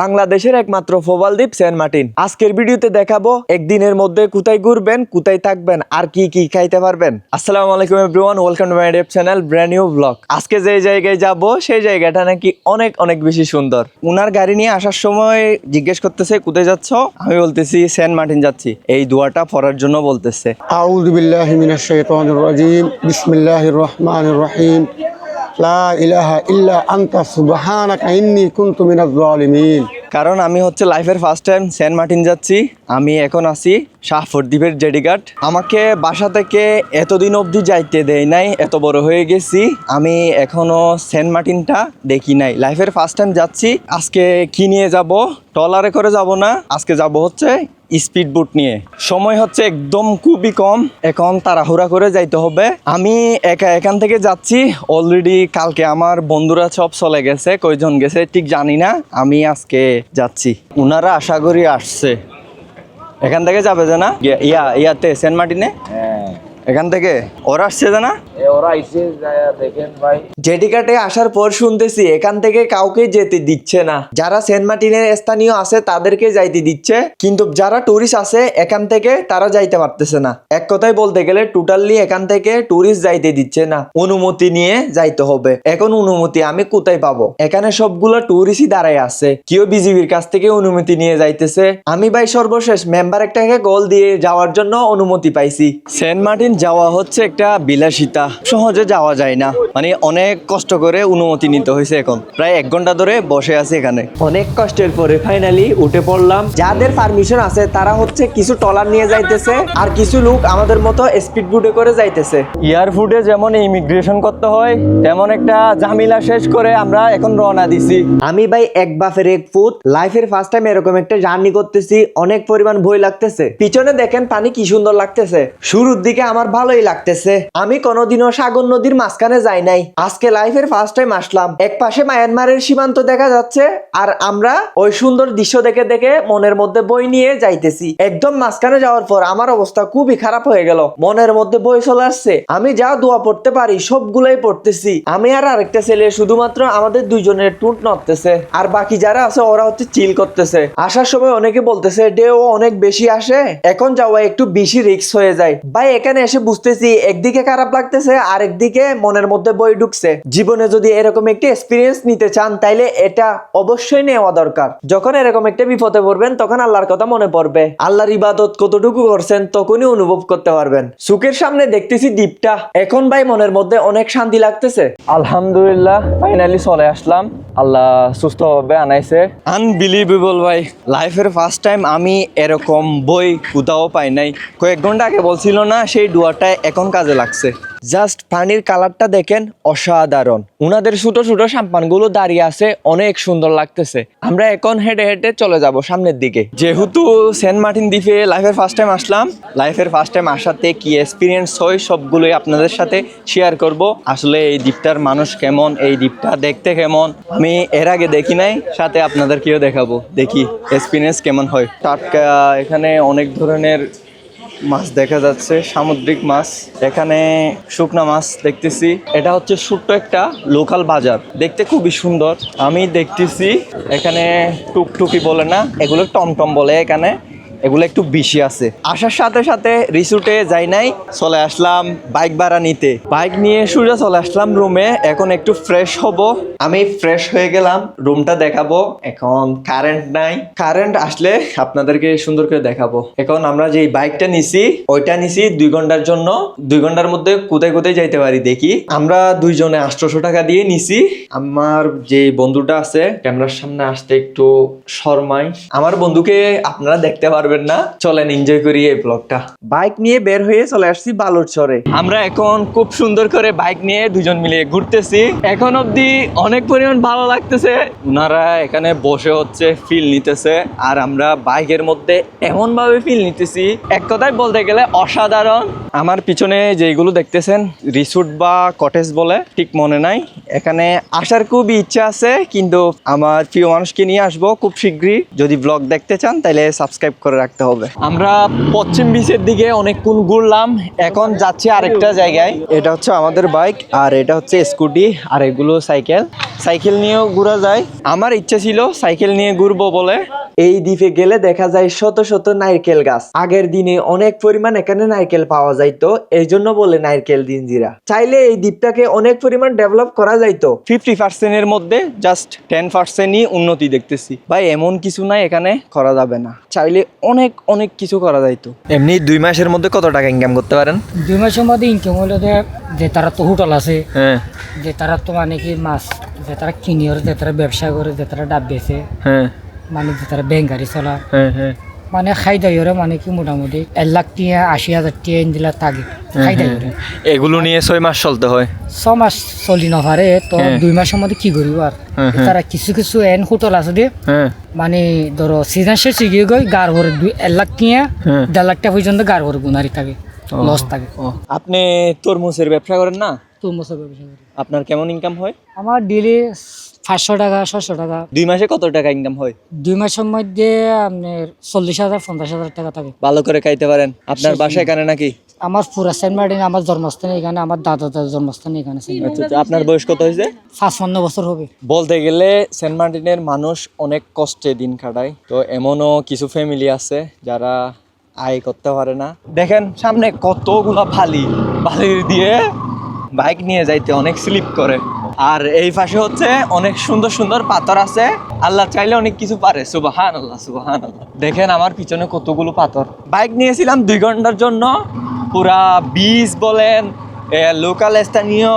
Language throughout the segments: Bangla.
বাংলাদেশের একমাত্র ফোবাল দ্বীপ সেন্ট মার্টিন। আজকের ভিডিওতে দেখাবো একদিনের মধ্যে কোথায় ঘুরবেন, কোথায় থাকবেন, আর কি কি খাইতে পারবেন। আসসালামু আলাইকুম এভরিওয়ান ওয়েলকাম টু মাই ডেপ চ্যানেল ব্র্যান্ড নিউ ব্লগ আজকে যে জায়গায় যাব, সেই জায়গাটা নাকি অনেক অনেক বেশি সুন্দর। উনার গাড়ি নিয়ে আসার সময় জিজ্ঞেস করতেছে, কোথায় যাচ্ছ? আমি বলতেছি, সেন্ট মার্টিন যাচ্ছি। এই দোয়াটা পড়ার জন্য বলতেছে। আউযু বিল্লাহি মিনাশ শাইতানির রাজিম। বিসমিল্লাহির রহমানির রহিম। লা ইলাহা ইল্লা আনতা সুবহানাকা ইন্নী কুনতু মিনাজ জালিমিন কারণ আমি হচ্ছে লাইফের ফার্স্ট টাইম সেন্ট মার্টিন যাচ্ছি। আমি এখন আছি শাহফর দ্বীপের জেডিঘাট। আমাকে বাসা থেকে এতদিন অবধি যাইতে দেয় নাই, এত বড় হয়ে গেছি। আমি এখনও সেন্ট মার্টিনটা দেখি নাই। লাইফের ফার্স্ট টাইম যাচ্ছি। আজকে কি নিয়ে যাব? ট্রলারে করে যাব না। আজকে যাব হচ্ছে স্পিড বুট নিয়ে। সময় হচ্ছে একদম খুবই কম। এখন তাড়াহুড়া করে যাইতে হবে। আমি একা এখান থেকে যাচ্ছি। অলরেডি কালকে আমার বন্ধুরা সব চলে গেছে। কয়জন গেছে ঠিক জানি না। আমি আজকে যাচ্ছি। ওনারা আশা করি আসছে। এখান থেকে যাবে যে না? ইয়া- ইয়া, ইয়াতে, সেন্ট মার্টিনে? হ্যাঁ এখান থেকে? ওরা আসছে না? এ ওরা এসে দেখেন ভাই। জেডিকাটে আসার পর শুনতেছি এখান থেকে কাউকে যেতে দিচ্ছে না। যারা সেন্ট মার্টিনের স্থানীয় আছে তাদেরকে যাইতে দিচ্ছে। কিন্তু যারা টুরিস্ট আছে এখান থেকে তারা যাইতে পারতেছে না। এক কথায় বলতে গেলে টোটালি এখান থেকে টুরিস্ট যাইতে দিচ্ছে না। অনুমতি নিয়ে যাইতে হবে। এখন অনুমতি আমি কোথায় পাবো? এখানে সবগুলো টুরিস্টই দাঁড়ায় আছে। কেউ বিজিবির কাছ থেকে অনুমতি নিয়ে যাইতেছে। আমি ভাই সর্বশেষ মেম্বার একটাকে গোল দিয়ে যাওয়ার জন্য অনুমতি পাইছি। সেন্ট মার্টিন যাওয়া হচ্ছে একটা বিলাসিতা। সহজে যাওয়া যায় না। মানে অনেক কষ্ট করে অনুমতি নিতে হয়েছে এখন। প্রায় এক ঘণ্টা ধরে বসে আছে এখানে। অনেক কষ্টের পরে ফাইনালি উঠে পড়লাম। যাদের পারমিশন আছে, তারা হচ্ছে কিছু টলার নিয়ে যাইতেছে আর কিছু লোক আমাদের মতো স্পিড বুটে করে যাইতেছে। এয়ারফুটে যেমন ইমিগ্রেশন করতে হয়, তেমন একটা ঝামেলা শেষ করে আমরা এখন রওনা দিছি। আমি ভাই এক বাফের এক ফুট লাইফের ফার্স্ট টাইম এরকম একটা জার্নি করতেছি। অনেক পরিমাণ ভয় লাগতেছে। পিছনে দেখেন পানি কি সুন্দর লাগতেছে। শুরুর দিকে আমার ভালোই লাগতেছে। আমি কোনোদিনও সাগর নদীর মাঝখানে যাই নাই। আজকে লাইফের ফার্স্ট টাইম আসলাম। এক পাশে মায়ানমারের সীমান্ত দেখা যাচ্ছে, আর আমরা ওই সুন্দর দৃশ্য দেখে দেখে মনের মধ্যে বই নিয়ে যাইতেছি। একদম মাঝখানে যাওয়ার পর আমার অবস্থা খুবই খারাপ হয়ে গেল। মনের মধ্যে বই চলে আসছে। আমি যা দোয়া পড়তে পারি সবগুলোই পড়তেছি। আমি আর আরেকটা ছেলে শুধুমাত্র আমাদের দুইজনের টুট নড়তেছে। আর বাকি যারা আছে, ওরা হচ্ছে চিল করতেছে। আসার সময় অনেকে বলতেছে, ডেও, অনেক বেশি আসে? এখন যাওয়া একটু বেশি রিস্ক হয়ে যায়। ভাই, এখানে এসে বুঝতেছি একদিকে খারাপ লাগতেছে আর একদিকে মনের মধ্যে বই ঢুকছে। জীবনে যদি এরকম একটি এক্সপিরিয়েন্স নিতে চান, তাইলে এটা অবশ্যই নেওয়া দরকার। যখন এরকম একটা বিপদে পড়বেন, তখন আল্লাহর কথা মনে পড়বে। আল্লাহর ইবাদত কতটুকু করছেন, তখনই অনুভব করতে পারবেন। সুখের সামনে দেখতেছি দ্বীপটা। এখন ভাই মনের মধ্যে অনেক শান্তি লাগতেছে। আলহামদুলিল্লাহ ফাইনালি চলে আসলাম। আল্লাহ সুস্থভাবে আনাইছে। আনবিলিভেবল ভাই। লাইফের ফার্স্ট টাইম আমি এরকম বই কোথাও পাই নাই। কয়েক ঘণ্টা আগে বলছিল না, সেই ডুয়াটা এখন কাজে লাগছে। জাস্ট পানির কালারটা দেখেন অসাধারণ। উনাদের ছোট ছোট সাম্পানগুলো দাঁড়িয়ে আছে, অনেক সুন্দর লাগতেছে। আমরা এখন হেঁটে হেঁটে চলে যাব সামনের দিকে। যেহেতু সেন্ট মার্টিন দ্বীপে লাইফের ফার্স্ট টাইম আসলাম লাইফের ফার্স্ট টাইম আসাতে কি এক্সপিরিয়েন্স হয় সবগুলোই আপনাদের সাথে শেয়ার করব। আসলে এই দ্বীপটার মানুষ কেমন, এই দ্বীপটা দেখতে কেমন, আমি এর আগে দেখি নাই, সাথে আপনাদেরকেও দেখাবো। দেখি এক্সপিরিয়েন্স কেমন হয়। টাটকা, এখানে অনেক ধরনের মাছ দেখা যাচ্ছে, সামুদ্রিক মাছ। এখানে শুকনা মাছ দেখতেছি। এটা হচ্ছে ছোট্ট একটা লোকাল বাজার। দেখতে খুবই সুন্দর। আমি দেখতেছি, এখানে টুকটুকি বলে না, এগুলো টমটম বলে এখানে। এগুলো একটু বেশি আছে। আসার সাথে সাথে রিসুটে যাই নাই, চলে আসলাম বাইক ভাড়া নিতে। বাইক নিয়ে সোজা চলে আসলাম রুমে এখন একটু ফ্রেশ হব। আমি ফ্রেশ হয়ে গেলাম রুমটা দেখাবো। এখন কারেন্ট নাই। কারেন্ট আসলে আপনাদেরকে সুন্দর করে দেখাবো। এখন আমরা যে বাইকটা নিছি, ওইটা নিছি দুই ঘণ্টার জন্য। দুই ঘণ্টার মধ্যে কোথায় কোথায় যাইতে পারি দেখি। আমরা দুইজনে আটশোশো টাকা দিয়ে নিছি। আমার যে বন্ধুটা আছে, ক্যামেরার সামনে আসতে একটু শর্মাই আমার বন্ধুকে আপনারা দেখতে পারবেন। না। চলেন এনজয় করি এই ব্লগটা বাইক নিয়ে বের হয়ে চলে আসছি বালুর চরে। আমরা এখন খুব সুন্দর করে বাইক নিয়ে দুজন মিলে ঘুরতেছি। এখন অবধি অনেক পরিমাণ ভালো লাগতেছে। ওনারা এখানে বসে হচ্ছে ফিল নিতেছে। আর আমরা বাইকের মধ্যে এমন ভাবে ফিল নিতেছি। এক কথায় বলতে গেলে অসাধারণ। আমার পিছনে যেগুলো দেখতেছেন রিসোর্ট বা কটেজ বলে ঠিক মনে নাই। এখানে আসার খুব ইচ্ছা আছে কিন্তু আমার প্রিয় মানুষকে নিয়ে আসব খুব শীঘ্রই। যদি ব্লগ দেখতে চান তাহলে সাবস্ক্রাইব করে রাখতে হবে। আমরা পশ্চিম বিচের দিকে অনেকক্ষণ ঘুরলাম। এখন যাচ্ছি আরেকটা জায়গায়। এটা হচ্ছে আমাদের বাইক আর এটা হচ্ছে স্কুটি আর এগুলো সাইকেল সাইকেল নিয়েও ঘোরা যায়। আমার ইচ্ছে ছিল সাইকেল নিয়ে ঘুরবো বলে। এই দ্বীপে গেলে দেখা যায় শত শত নারকেল গাছ। আগের দিনে অনেক পরিমাণ এখানে নারকেল পাওয়া যাইতো। এই জন্য বলে নারকেল দিনজিরা চাইলে এই দ্বীপটাকে অনেক পরিমাণ ডেভেলপ করা যাইতো। ফিফটি পার্সেন্টের মধ্যে জাস্ট টেন পার্সেন্টই উন্নতি দেখতেছি। ভাই এমন কিছু নাই এখানে করা যাবে না। চাইলে অনেক অনেক কিছু করা যাইতো এমনি দুই মাসের মধ্যে কত টাকা ইনকাম করতে পারেন? দুই মাসের মধ্যে ইনকাম হলো যে যে তারা তো হোটেল আছে হ্যাঁ। যে তারা তো মানে কি মাছ যে তারা কিনে ওর যে তারা ব্যবসা করে যে তারা ডাব বেছে হ্যাঁ। মানে যে তারা ব্যাংক গাড়ি চলা। হ্যাঁ হ্যাঁ। মানে খাই দেয় ওরা মানে কি মোটামুটি এক লাখ টিয়া আশি হাজার টিয়া দিলা তাগে খাই দেয় ওরা। এগুলো নিয়ে ছয় মাস চলতে হয়? ছ মাস চলি নপারে তো হ্যাঁ। দুই মাসের মধ্যে কি করিব আর? হ্যাঁ, হ্যাঁ। তারা কিছু কিছু এন হোটেল আছে দে। হ্যাঁ। মানে ধরো সিজন শেষ গিয়ে গই গার ভরে দুই এক লাখ টিয়া হ্যাঁ। দেড় লাখ টাকা পর্যন্ত গার ভরে গুনারি থাকে লস থাকে আপনি তরমুজের ব্যবসা করেন না? তো মশা ব্যবসা করি। আপনার কেমন ইনকাম হয়? আমার ডেলি পাঁচশো টাকা ছশো টাকা। দুই মাসে কত টাকা ইনকাম হয়? দুই মাসের মধ্যে আপনার চল্লিশ হাজার পঞ্চাশ হাজার টাকা থাকে। ভালো করে খাইতে পারেন। আপনার বাসা এখানে নাকি? আমার পুরা সেন্ট মার্টিন আমার জন্মস্থান এখানে আমার দাদা দাদার জন্মস্থান এখানে। আচ্ছা আচ্ছা আপনার বয়স কত হয়েছে? পাঁচপান্ন বছর হবে। বলতে গেলে সেন্ট মার্টিনের মানুষ অনেক কষ্টে দিন কাটায়। তো এমনও কিছু ফ্যামিলি আছে যারা আয় করতে পারে না। দেখেন সামনে কতগুলা বালি বালির দিয়ে বাইক নিয়ে যাইতে অনেক স্লিপ করে। আর এই পাশে হচ্ছে অনেক সুন্দর সুন্দর পাথর আছে। আল্লাহ চাইলে অনেক কিছু পারে। সুবাহান আল্লাহ সুবাহান আল্লাহ দেখেন আমার পিছনে কতগুলো পাথর। বাইক নিয়েছিলাম দুই ঘণ্টার জন্য। পুরা বিচ বলেন লোকাল স্থানীয়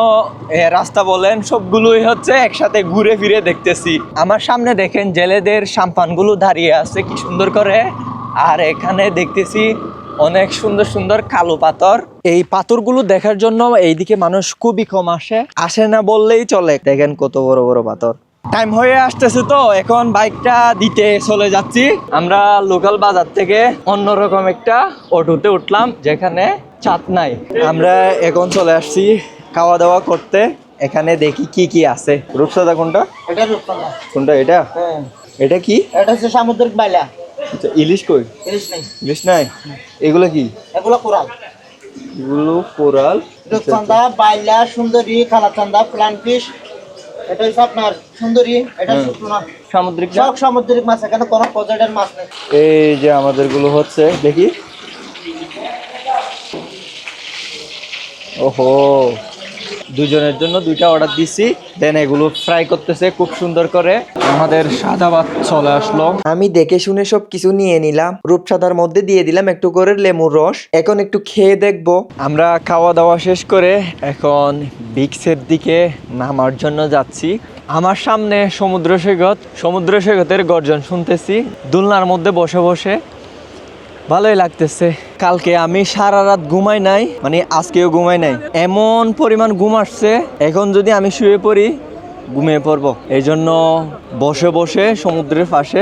রাস্তা বলেন, সবগুলোই হচ্ছে একসাথে ঘুরে ফিরে দেখতেছি। আমার সামনে দেখেন জেলেদের সাম্পানগুলো দাঁড়িয়ে আছে, কি সুন্দর করে। আর এখানে দেখতেছি অনেক সুন্দর সুন্দর কালো পাথর। এই পাথরগুলো দেখার জন্য এইদিকে মানুষ খুবই কম আসে। আসে না বললেই চলে। দেখেন কত বড় বড় পাথর। টাইম হয়ে আসতেছে তো এখন বাইকটা দিতে চলে যাচ্ছি। আমরা লোকাল বাজার থেকে অন্যরকম একটা অটোতে উঠলাম যেখানে চাঁদ নাই। আমরা এখন চলে আসছি খাওয়া দাওয়া করতে। এখানে দেখি কি কি আছে। রূপসাদা কোনটা? এটা কোনটা এটা? হ্যাঁ। এটা কি? এটা হচ্ছে সামুদ্রিক বাইলা আচ্ছা, ইলিশ কই? ইলিশ নেই। ইলিশ নাই? এগুলো কি? এগুলো কোরাল। এগুলো কোরাল। রূপচান্দা বাইলা সুন্দরী কালাচান্দা প্লান ফিশ। এটা হচ্ছে আপনার সুন্দরী এটা শুকনো সামুদ্রিক সব সামুদ্রিক মাছ এখানে কোনো পর্যায়ের মাছ নেই। এই যে আমাদেরগুলো হচ্ছে দেখি। ওহো। দুজনের জন্য দুইটা অর্ডার দিছি। দেন এগুলো ফ্রাই করতেছে খুব সুন্দর করে। আমাদের সাদা ভাত চলে আসলো। আমি দেখে শুনে সব কিছু নিয়ে নিলাম। রূপসাদার মধ্যে দিয়ে দিলাম একটু করে লেমুর রস। এখন একটু খেয়ে দেখব। আমরা খাওয়া দাওয়া শেষ করে এখন বিক্সের দিকে নামার জন্য যাচ্ছি। আমার সামনে সমুদ্র সৈকত সমুদ্র সৈকতের গর্জন শুনতেছি। দুলনার মধ্যে বসে বসে। ভালোই লাগতেছে। কালকে আমি সারা রাত ঘুমাই নাই মানে আজকেও ঘুমাই নাই। এমন পরিমাণ ঘুম আসছে, এখন যদি আমি শুয়ে পড়ি, ঘুমিয়ে পড়ব। এই জন্য বসে বসে সমুদ্রের পাশে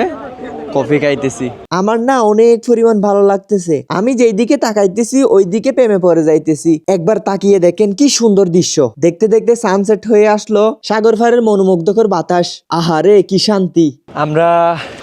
কফি খাইতেছি। আমার না অনেক পরিমাণ ভালো লাগতেছে। আমি যেই দিকে তাকাইতেছি ওই দিকে প্রেমে পড়ে যাইতেছি। একবার তাকিয়ে দেখেন কি সুন্দর দৃশ্য। দেখতে দেখতে সানসেট হয়ে আসলো সাগর ফারের মনোমুগ্ধকর বাতাস। আহারে কি শান্তি। আমরা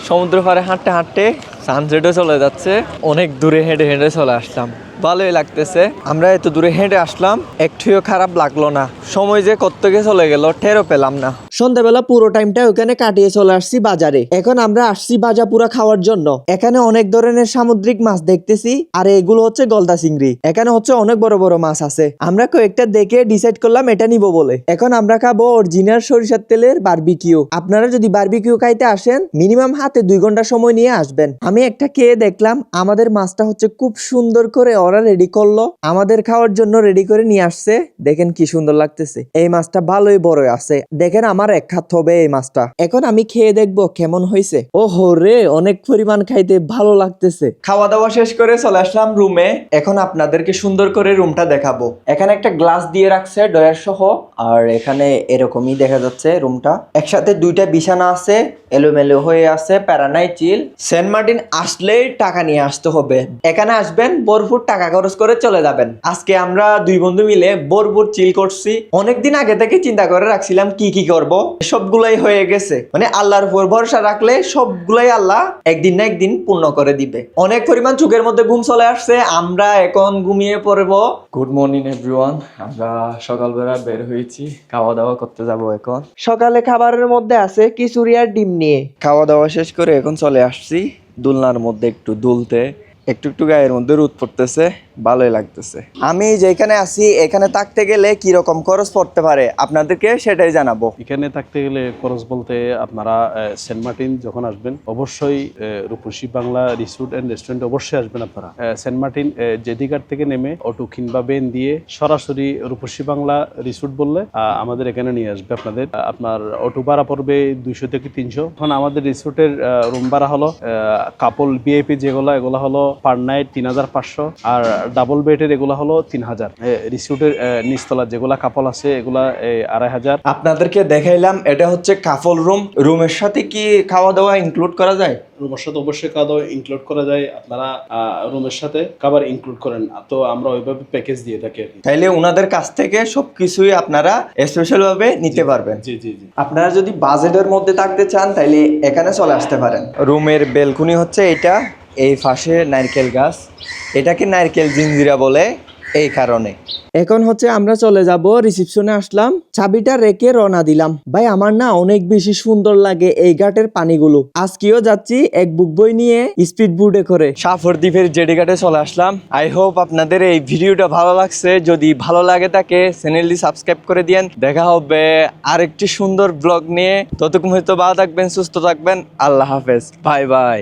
সমুদ্র পাড়ে হাঁটতে হাঁটতে সানসেটও চলে যাচ্ছে। অনেক দূরে হেঁটে হেঁটে চলে আসলাম। ভালোই লাগতেছে। আমরা এত দূরে হেঁটে আসলাম একটুও খারাপ লাগল না। সময় যে কত্তকে চলে গেল টেরও পেলাম না। সন্ধ্যাবেলা পুরো টাইমটা ওখানে কাটিয়ে চলে আসছি বাজারে। এখন আমরা আসছি বাজা পুরা খাওয়ার জন্য। এখানে অনেক ধরনের সামুদ্রিক মাছ দেখতেছি, আর এগুলো হচ্ছে গলদা চিংড়ি। এখানে হচ্ছে অনেক বড় বড় মাছ আছে। আমরা কয়েকটা দেখে ডিসাইড করলাম এটা নিব বলে। এখন আমরা খাব অরিজিনাল সরিষার তেলের বারবিকিউ আপনারা যদি বারবিকিউ খাইতে আসেন মিনিমাম হাতে দুই ঘণ্টা সময় নিয়ে আসবেন। আমি একটা খেয়ে দেখলাম, আমাদের মাছটা হচ্ছে খুব সুন্দর করে ওরা রেডি করল। আমাদের খাওয়ার জন্য রেডি করে নিয়ে আসছে। দেখেন কি সুন্দর লাগতেছে। এই মাছটা ভালোই বড় আছে। দেখেন আমার এক হাত হবে এই মাছটা। এখন আমি খেয়ে দেখব কেমন হয়েছে। ও রে, অনেক পরিমাণ খাইতে ভালো লাগতেছে। খাওয়া দাওয়া শেষ করে চলে আসলাম রুমে। এখন আপনাদেরকে সুন্দর করে রুমটা দেখাবো। এখানে একটা গ্লাস দিয়ে রাখছে ডয়ার সহ। আর এখানে এরকমই দেখা যাচ্ছে রুমটা। একসাথে দুইটা বিছানা আছে, এলোমেলো হয়ে আছে, প্যারানাই চিল। সেন্ট মার্টিন আসলেই টাকা নিয়ে আসতে হবে। এখানে আসবেন, ভরপুর টাকা খরচ করে চলে যাবেন। আজকে আমরা দুই বন্ধু মিলে বোরবোর চিল করছি। অনেকদিন আগে থেকে চিন্তা করে রাখছিলাম কি কি করব। সবগুলাই হয়ে গেছে। মানে আল্লাহর উপর ভরসা রাখলে সবগুলাই আল্লাহ একদিন না একদিন পূর্ণ করে দিবে। অনেক পরিমাণ চোখের মধ্যে ঘুম চলে আসছে আমরা এখন ঘুমিয়ে পড়ব। গুড মর্নিং এভরিওয়ান আমরা সকালবেলা বের হয়েছি খাওয়া দাওয়া করতে যাব এখন। সকালে খাবারের মধ্যে আছে খিচুড়ি আর ডিম নিয়ে। খাওয়া দাওয়া শেষ করে এখন চলে আসছি দুলনার মধ্যে একটু দুলতে। একটু একটু গায়ের মধ্যে রোদ পড়তেছে ভালোই লাগতেছে। আমি যেখানে আছি এখানে থাকতে গেলে কি রকম খরচ পড়তে পারে? আপনাদেরকে সেটাই জানাব। এখানে থাকতে গেলে খরচ বলতে আপনারা সেন্ট মার্টিন যখন আসবেন অবশ্যই Rupashi Bangla resort and restaurant অবশ্যই আসবেন আপনারা। সেন্ট মার্টিন আহ, জেডিঘাট থেকে নেমে অটো কিংবা বেন দিয়ে সরাসরি রূপসী বাংলা রিসোর্ট বললে আমাদের এখানে নিয়ে আসবে আপনাদের। আপনার অটো ভাড়া পড়বে দুইশো থেকে তিনশো। এখন আমাদের রিসোর্টের রুম ভাড়া হলো কাপল বিএপি যেগুলো এগুলো হলো পার নাইট তিন হাজার পাঁচশো আর ডাবল বেডের এগুলো হলো তিন হাজার। রিসোর্টের নিচতলা যেগুলা কাপল আছে এগুলা আড়াই হাজার। আপনাদেরকে দেখাইলাম এটা হচ্ছে কাফল রুম রুমের সাথে কি খাওয়া দাওয়া ইনক্লুড করা যায়? রুমের সাথে অবশ্যই খাওয়া দাওয়া ইনক্লুড করা যায়। আপনারা রুমের সাথে খাবার ইনক্লুড করেন। তো আমরা ওইভাবে প্যাকেজ দিয়ে থাকি তাইলে ওনাদের কাছ থেকে সবকিছুই আপনারা স্পেশাল ভাবে নিতে পারবেন। জি জি জি আপনারা যদি বাজেটের মধ্যে থাকতে চান তাইলে এখানে চলে আসতে পারেন। রুমের বেলকুনি হচ্ছে এটা এই পাশে নারকেল গাছ এটাকে নারকেল জিঞ্জিরা বলে এই কারণে। এখন হচ্ছে আমরা চলে যাব রিসিপশনে আসলাম চাবিটা রেখে রওনা দিলাম। ভাই আমার না অনেক বেশি সুন্দর লাগে এই ঘাটের পানিগুলো। আজকেও যাচ্ছি এক বুক বই নিয়ে স্পিড বোর্ডে করে। সাফর দ্বীপের জেডি ঘাটে চলে আসলাম। আই হোপ আপনাদের এই ভিডিওটা ভালো লাগছে। যদি ভালো লাগে তাকে চ্যানেলটি সাবস্ক্রাইব করে দিয়েন। দেখা হবে আরেকটি সুন্দর ব্লগ নিয়ে। ততক্ষণ হয়তো ভালো থাকবেন সুস্থ থাকবেন। আল্লাহ হাফেজ। Bye bye.